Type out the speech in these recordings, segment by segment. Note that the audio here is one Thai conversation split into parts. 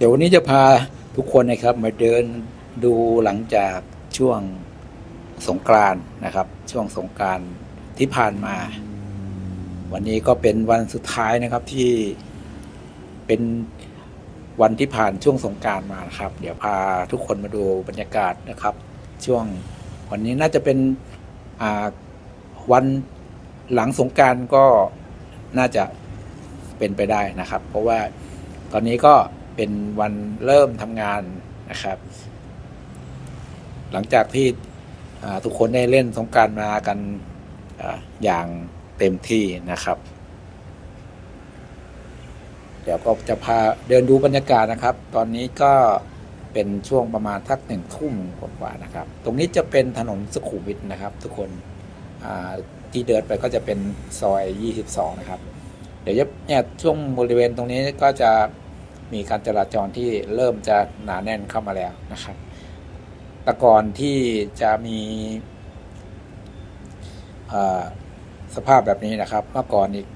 เดี๋ยววันนี้จะพาทุกคนนะครับมาเดินดูหลังจากช่วงสงกรานนะครับ ช่วงสงกรานที่ผ่านมา วันนี้ก็เป็นวันสุดท้ายนะครับที่เป็นวันที่ผ่านช่วงสงการมานะครับ เดี๋ยวพาทุกคนมาดูบรรยากาศนะครับ ช่วงวันนี้น่าจะเป็นวันหลังสงการก็น่าจะเป็นไปได้นะครับ เพราะว่าตอนนี้ก็ เป็นวันเริ่มทำงานนะครับ หลังจากที่ทุกคนได้เล่นสงการมากันออย่างเต็มที่นะครับ เดี๋ยวก็จะพาเดินดูบรรยากาศนะครับ ตอนนี้ก็เป็นช่วงประมาณทักหนึ่งทุ่มกว่าๆนะครับ ตรงนี้จะเป็นถนนสุขุมวิทนะครับ ทุกคนที่เดินไปก็จะเป็นซอย 22 นะครับ เดี๋ยวเนี่ยช่วงบริเวณตรงนี้ก็จะ มีการจราจรที่เริ่มจะหนาแน่นเข้ามาแล้วนะครับ แต่ก่อนที่จะมีสภาพแบบนี้นะครับ เมื่อก่อนอีก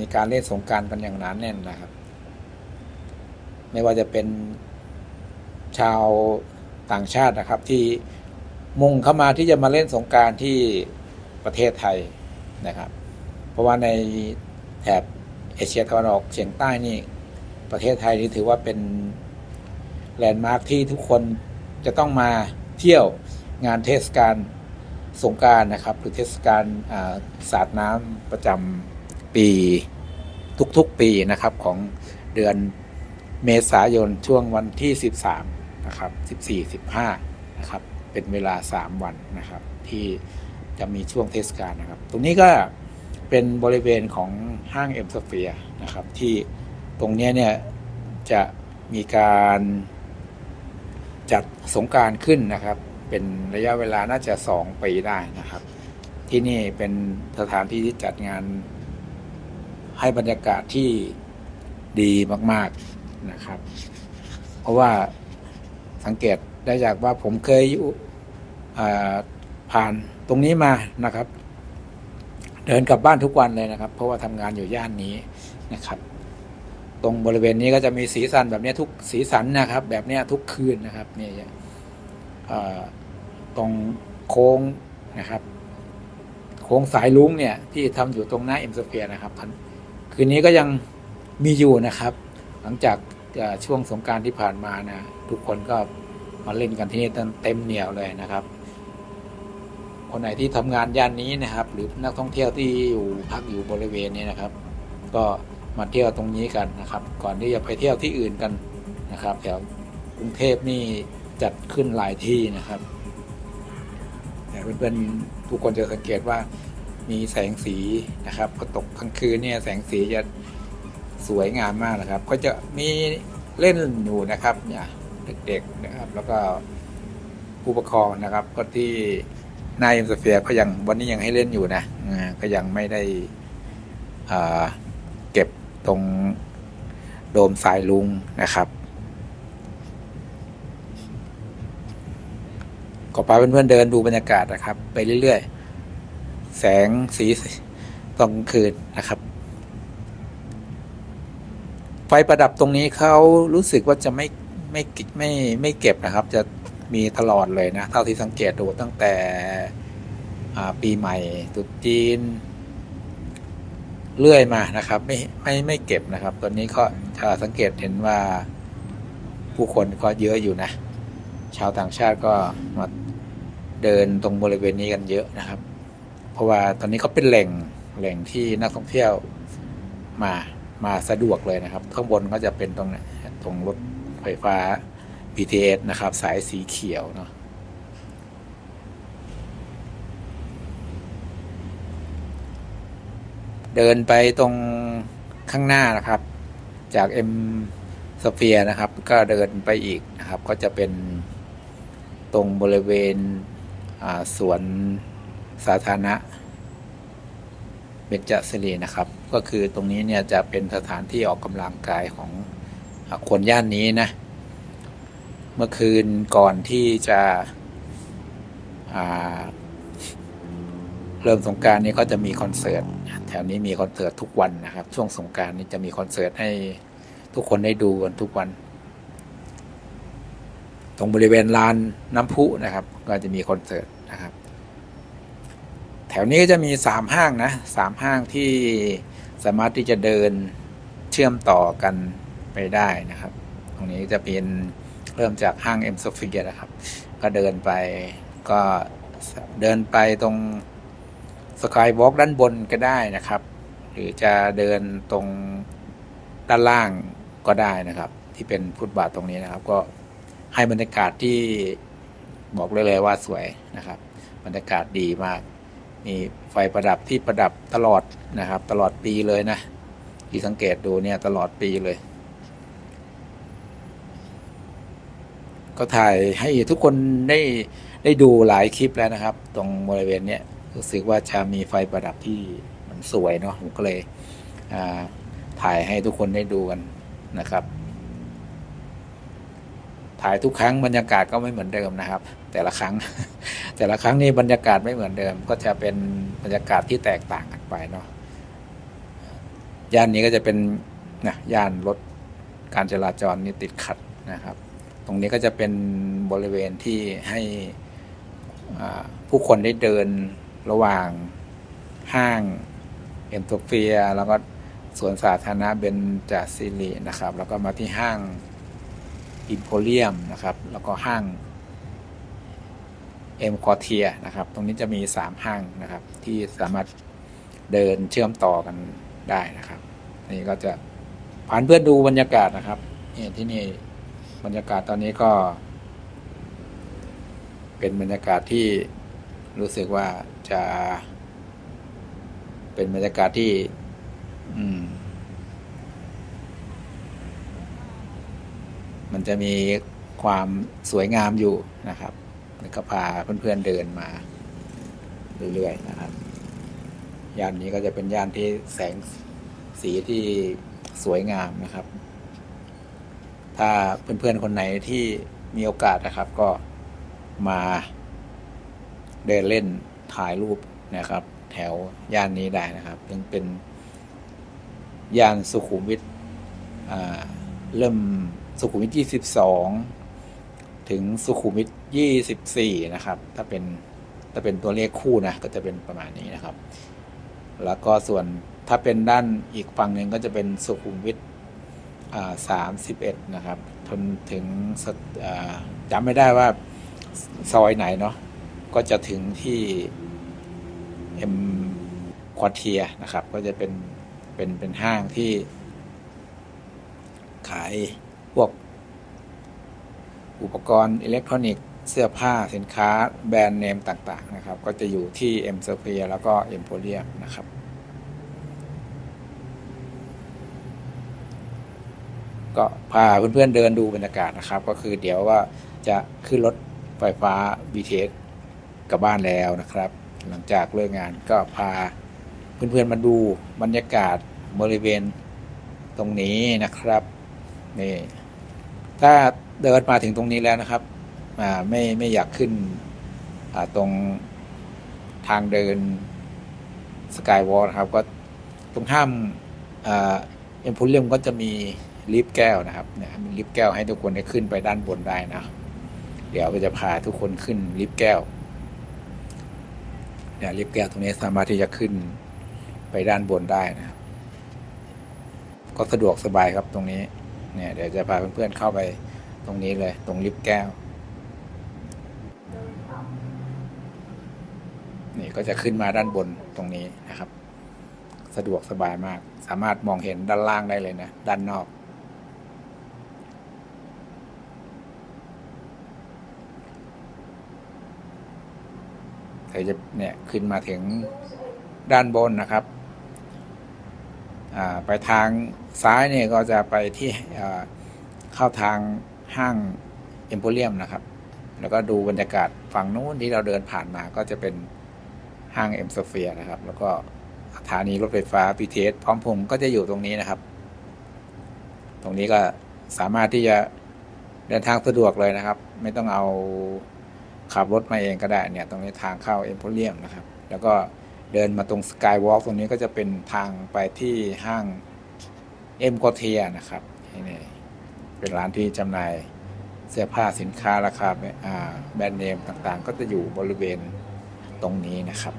มีการเล่นสงการกันอย่างหนานแน่นนะครับ ไม่ว่าจะเป็นชาวต่างชาตินะครับ ที่มุ่งเข้ามาที่จะมาเล่นสงการที่ประเทศไทยนะครับ เพราะว่าในแถบเอเชียตะวันออกเฉียงใต้นี่ ประเทศไทยนี่ถือว่าเป็นแลนด์มาร์คที่ทุกคนจะต้องมาเที่ยวงานเทศกาลสงการนะครับ หรือเทศกาลอ่าสาดน้ำประจำปีทุกๆปีนะครับของเดือนเมษายนช่วงวันที่ 13 นะครับ 14 15 นะครับ เป็นเวลา 3 วันนะครับ ที่จะมีช่วงเทศกาลนะครับ ตรงนี้ก็เป็นบริเวณของห้างเอ็มสเฟียนะครับที่ ตรงนี้เนี่ยจะมีการจัดสงการขึ้นนะครับ เป็นระยะเวลาน่าจะ2ปีได้นะครับ ที่นี่เป็นสถานที่ที่จัดงานให้บรรยากาศที่ดีมาก ๆนะครับ เพราะว่าสังเกตได้จากว่าผมเคยอยู่ผ่านตรงนี้มานะครับ เดินกลับบ้านทุกวันเลยนะครับ เพราะว่าทำงานอยู่ย่านนี้นะครับ ตรงบริเวณนี้ก็จะมีสีสันแบบนี้ทุกสีสันนะครับ แบบนี้ทุกคืนนะครับนี่ตรงโค้งนะครับ โค้งสายลุงเนี่ยที่ทำอยู่ตรงหน้าเอ็มสเฟียนะครับคืนนี้ก็ยังมีอยู่นะครับ หลังจากช่วงสงการที่ผ่านมานะทุกคนก็มาเล่นกันที่นี่เต็มเหนียวเลยนะครับ คนไหนที่ทำงานย่านนี้นะครับ หรือนักท่องเที่ยวที่อยู่พักอยู่บริเวณนี้นะครับ ก็ มาเที่ยวตรงนี้กันนะครับ ก่อนที่จะไปเที่ยวที่อื่นกันนะครับแถวกรุงเทพนี่จัดขึ้นหลายที่นะครับแต่เพื่อนๆทุกคนจะสังเกตว่ามีแสงสีนะครับพอตกกลางคืนเนี่ยแสงสีจะสวยงามมากนะครับ ก็จะมีเล่นอยู่นะครับเนี่ยเด็กๆนะครับ แล้วก็ผู้ปกครองนะครับ ก็ที่นายเอ็มสเฟียก็ยังวันนี้ยังให้เล่นอยู่นะก็ยังไม่ได้อ่า ตรงโดมสายลุงนะครับ ก็พาเพื่อนๆเดินดูบรรยากาศนะครับ ไปเรื่อยๆ แสงสีตอนกลางคืนนะครับ ไฟประดับตรงนี้เขารู้สึกว่าจะไม่ไม่ไม่ไม่เก็บนะครับ จะมีตลอดเลยนะ เท่าที่สังเกตดูตั้งแต่ปีใหม่ตรุษจีน เลื่อยมานะครับ ไม่ไม่ไม่เก็บนะครับ ตอนนี้ก็จะสังเกตเห็นว่าผู้คนก็เยอะอยู่นะ ชาวต่างชาติก็มาเดินตรงบริเวณนี้กันเยอะนะครับ เพราะว่าตอนนี้ก็เป็นแหล่งแหล่งที่นักท่องเที่ยวมามาสะดวกเลยนะครับ ข้างบนก็จะเป็นตรงนี้ตรงรถไฟฟ้า BTS นะครับ สายสีเขียวเนาะ เดินไปตรงข้างหน้านะครับ จากเอ็มสเฟียนะครับ ก็เดินไปอีกนะครับ ก็จะเป็นตรงบริเวณสวนสาธารณะเบญจศิรินะครับ ก็คือตรงนี้เนี่ยจะเป็นสถานที่ออกกำลังกายของคนย่านนี้นะ เมื่อคืนก่อนที่จะ เริ่มสงการนี้ก็จะมีคอนเสิร์ตแถวนี้มีคอนเสิร์ตทุกวันนะครับ ช่วงสงการนี้จะมีคอนเสิร์ตให้ทุกคนได้ดูกันทุกวัน ตรงบริเวณลานน้ำพุนะครับ ก็จะมีคอนเสิร์ตนะครับ แถวนี้ก็จะมีสามห้างนะสามห้างที่สามารถที่จะเดินเชื่อมต่อกันไปได้นะครับ ตรงนี้จะเป็นเริ่มจากห้างเอ็มโซฟิเนะครับ ก็เดินไปก็เดินไปตรง สกายวอล์กด้านบนก็ได้นะครับ หรือจะเดินตรงด้านล่างก็ได้นะครับ ที่เป็นฟุตบาทตรงนี้นะครับ ก็ให้บรรยากาศที่บอกเลยเลยว่าสวยนะครับ บรรยากาศดีมาก มีไฟประดับที่ประดับตลอดนะครับ ตลอดปีเลยนะที่สังเกตดูเนี่ยตลอดปีเลย ก็ถ่ายให้ทุกคนได้ได้ดูหลายคลิปแล้วนะครับ ตรงบริเวณเนี้ย รู้สึกว่าจะมีไฟประดับที่มันสวยเนาะผมก็เลยถ่ายให้ทุกคนได้ดูกันนะครับ ถ่ายทุกครั้งบรรยากาศก็ไม่เหมือนเดิมนะครับ แต่ละครั้ง แต่ละครั้งนี่บรรยากาศไม่เหมือนเดิม ก็จะเป็นบรรยากาศที่แตกต่างกันไปเนาะย่านนี้ก็จะเป็นนะย่านรถการจราจรนี่ติดขัดนะครับ ตรงนี้ก็จะเป็นบริเวณที่ให้ผู้คนได้เดิน ระหว่างห้างเอ็มโทเฟีย แล้วก็สวนสาธารณะเบนจาซิลีนะครับ แล้วก็มาที่ห้างอิมโพเรียมนะครับ แล้วก็ห้างเอ็มคอเทียนะครับ ตรงนี้จะมี 3 ห้างนะครับ ที่สามารถเดินเชื่อมต่อกันได้นะครับ นี่ก็จะผ่านเพื่อดูบรรยากาศนะครับนี่ที่นี่บรรยากาศตอนนี้ก็ เป็นบรรยากาศที่ รู้สึกว่าจะ เป็นบรรยากาศที่ อืม มันจะมีความสวยงามอยู่นะครับแล้วก็พาเพื่อนๆเดินมา เรื่อยๆนะครับ ย่านนี้ก็จะเป็นย่านที่แสงสีที่สวยงามนะครับ ถ้าเพื่อนๆคนไหนที่มีโอกาสนะครับ ก็มา เดินเล่นถ่ายรูปนะครับ แถวย่านนี้ได้นะครับยังเป็นย่านสุขุมวิทเริ่มสุขุมวิทยี่สิบสองถึงสุขุมวิทยี่สิบสี่นะครับ ถ้าเป็นถ้าเป็นตัวเลขคู่นะก็จะเป็นประมาณนี้นะครับ แล้วก็ส่วนถ้าเป็นด้านอีกฝั่งหนึ่งก็จะเป็นสุขุมวิทสามสิบเอ็ดนะครับจนถึงจำไม่ได้ว่าซอยไหนเนาะ ก็จะถึงที่เอ็มควอเทียนะครับ ก็จะเป็นเป็นเป็นห้างที่ ขายพวก อุปกรณ์อิเล็กทรอนิกส์เสื้อผ้าสินค้าแบรนด์เนมต่างๆ นะครับ ก็จะอยู่ที่เอ็มเซเฟียแล้วก็เอ็มโพเรียมนะครับก็พาเพื่อนๆเดินดูบรรยากาศนะครับ ก็คือเดี๋ยวว่าจะขึ้นรถไฟฟ้า BTS กลับบ้านแล้วนะครับ หลังจากเลิกงานก็พาเพื่อนๆมาดูบรรยากาศบริเวณตรงนี้นะครับนี่ถ้าเดินมาถึงตรงนี้แล้วนะครับไม่ไม่อยากขึ้นตรงทางเดินสกายวอล์นะครับ ก็ตรงห้ามเอ็มพูเรียมก็จะมีลิฟต์แก้วนะครับเนี่ยมีลิฟต์แก้วให้ทุกคนได้ขึ้นไปด้านบนได้นะ เดี๋ยวจะพาทุกคนขึ้นลิฟต์แก้ว เนี่ยลิฟต์แก้วตรงนี้สามารถที่จะขึ้นไปด้านบนได้นะครับ ก็สะดวกสบายครับตรงนี้ เนี่ย เดี๋ยวจะพาเพื่อนๆเข้าไปตรงนี้เลย ตรงลิฟต์แก้ว นี่ก็จะขึ้นมาด้านบนตรงนี้นะครับ สะดวกสบายมาก สามารถมองเห็นด้านล่างได้เลยนะ ด้านนอก เธอจะเนี่ยขึ้นมาถึงด้านบนนะครับไปทางซ้ายเนี่ยก็จะไปที่เข้าทางห้างเอ็มโพเรียมนะครับ แล้วก็ดูบรรยากาศฝั่งนู้นที่เราเดินผ่านมาก็จะเป็นห้างเอ็มโซเฟียนะครับ แล้วก็สถานีรถไฟฟ้า BTS พร้อมพงก็จะอยู่ตรงนี้นะครับ ตรงนี้ก็สามารถที่จะเดินทางสะดวกเลยนะครับ ไม่ต้องเอา ขับรถมาเองก็ได้เนี่ยตรงนี้ทางเข้าเอ็มโพเรียมนะครับ แล้วก็เดินมาตรงสกายวอล์กตรงนี้ก็จะเป็นทางไปที่ห้างเอ็มโคเทียนะครับนี่เป็นร้านที่จำหน่ายเสื้อผ้าสินค้าราคาแบอ่าแบรนด์เนมต่างๆ ก็จะอยู่บริเวณตรงนี้นะครับ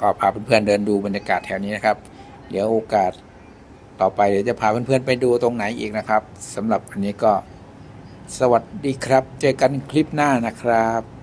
ก็พาเพื่อนๆเดินดูบรรยากาศแถวนี้นะครับ เดี๋ยวโอกาสต่อไปเดี๋ยวจะพาเพื่อนๆไปดูตรงไหนอีกนะครับสำหรับวันนี้ก็ สวัสดีครับ เจอกันคลิปหน้านะครับ